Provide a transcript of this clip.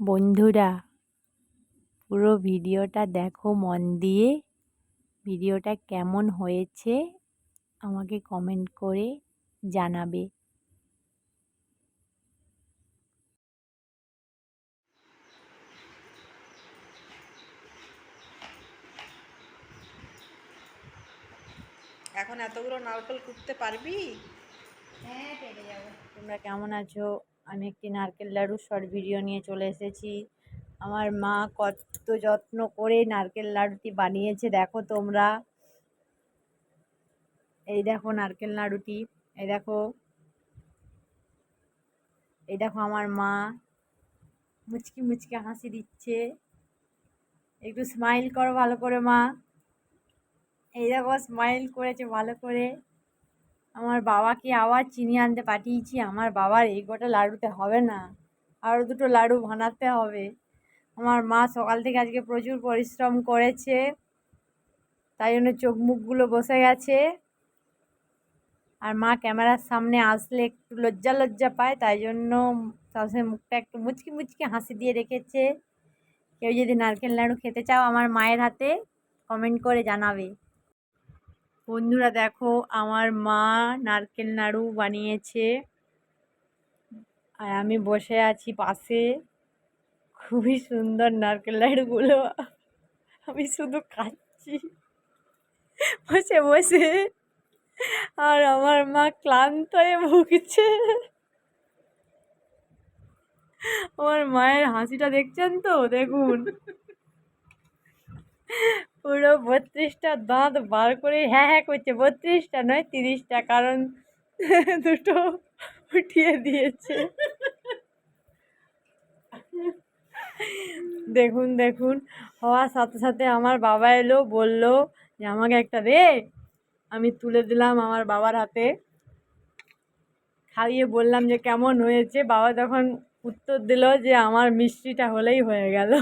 বন্ধুরা পুরো ভিডিওটা দেখো মন দিয়ে। ভিডিওটা কেমন হয়েছে আমাকে কমেন্ট করে জানাবে। এখন এতগুলো নারকেল কুটতে পারবি? হ্যাঁ পেরে যাব। তোমরা কেমন আছো? আমি একটি নারকেল লাড়ু শর্ট ভিডিও নিয়ে চলে এসেছি। আমার মা কত যত্ন করে নারকেল লাড়ুটি বানিয়েছে, দেখো তোমরা। এই দেখো নারকেল লাড়ুটি, এই দেখো। এই দেখো আমার মা মুচকি মুচকি হাসি দিচ্ছে। একটু স্মাইল করো ভালো করে মা। এই দেখো স্মাইল করেছে ভালো করে। আমার বাবাকে আবার চিনি আনতে পাঠিয়েছি। আমার বাবার এই গোটা লাড়ুতে হবে না। আরও দুটো লাড়ু বানাতে হবে। আমার মা সকাল থেকে আজকে প্রচুর পরিশ্রম করেছে। তাই জন্য চোখ মুখগুলো বসে গেছে। আর মা ক্যামেরার সামনে আসলে একটু লজ্জা লজ্জা পায়। তাই জন্য সবসময় মুখটা একটু মুচকি মুচকি হাসি দিয়ে রেখেছে। কেউ যদি নারকেল লাড়ু খেতে চাও আমার মায়ের হাতে কমেন্ট করে জানাবে। বন্ধুরা দেখো, আমার মা নারকেল নাড়ু বানিয়েছে। আর আমি বসে আছি পাশে। খুবই সুন্দর নারকেল নাড়ুগুলো। আমি শুধু খাচ্ছি। বসে বসে। আর আমার মা ক্লান্ত হয়ে ভুগছে। আমার মায়ের হাসিটা দেখছেন তো? দেখুন। পুরো বত্রিশটা দাঁত বার করে হ্যাঁ হ্যাঁ করছে। বত্রিশটা নয়, তিরিশটা, কারণ দুটো উঠিয়ে দিয়েছে। দেখুন দেখুন, হওয়ার সাথে সাথে আমার বাবা এলো, বলল যে, আমাকে একটা দে। আমি তুলে দিলাম আমার বাবার হাতে। খাইয়ে বললাম যে, কেমন হয়েছে? বাবা তখন উত্তর দিল যে, আমার মিষ্টিটা হলেই হয়ে গেল।